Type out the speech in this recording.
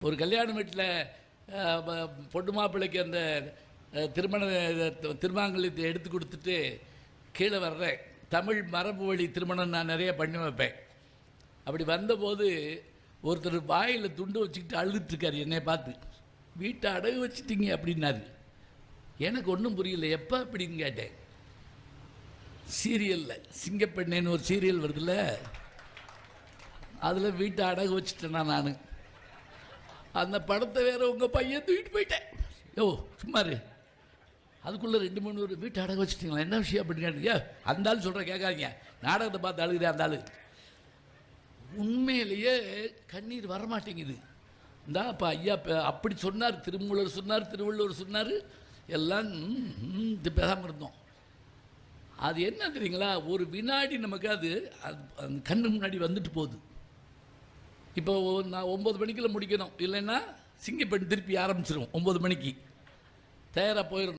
ஒரு கல்யாண வீட்டில் பொண்ணு மாப்பிள்ளைக்கு அந்த திருமண அஹ், திருமாங்கல்யத்தை எடுத்து கொடுத்துட்டு கீழே வர்றேன் தமிழ் மரபு வழி திருமணம் நான் நிறைய பண்ணி வைப்பேன். அப்படி வந்தபோது ஒருத்தர் வாயில் துண்டு வச்சுக்கிட்டு அழுதுட்டுருக்காரு என்னை பார்த்து. வீட்டை அடகு வச்சுட்டிங்க அப்படின்னாரு. எனக்கு ஒன்றும் புரியல. எப்போ அப்படின்னு கேட்டேன். சீரியலில் சிங்கப்பெண்ணேன்னு ஒரு சீரியல் வருதுல்ல. அதில் வீட்டை அடகு வச்சுட்டேன்னா நான். அந்த படத்தை வேற உங்கள் பையன் தூக்கிட்டு போயிட்டேன். யோ சும்மாரு அதுக்குள்ளே ரெண்டு மூணு ஒரு வீட்டை அடகு வச்சுட்டீங்களா? என்ன விஷயம் அப்படின்னு கேட்டீங்க? அந்த ஆள் சொல்கிற கேட்காதீங்க. நாடகத்தை பார்த்து அழுகிறேன் அந்த ஆள். உண்மையிலேயே கண்ணீர் வரமாட்டேங்குது. இந்தா அப்போ ஐயா ப- அப்படி சொன்னார் திருமூலர் சொன்னார் திருவள்ளுவர் சொன்னார் எல்லாம் இது பேசாமல் இருந்தோம். அது என்ன தெரியுங்களா? ஒரு வினாடி நமக்கு அது அது அந்த கண்ணு முன்னாடி வந்துட்டு போகுது. இப்போ நான் ஒம்பது மணிக்குள்ள முடிக்கணும். இல்லைன்னா சிங்கப்பெண் திருப்பி ஆரம்பிச்சிடும் ஒம்பது மணிக்கு. தயாராக போயிடும்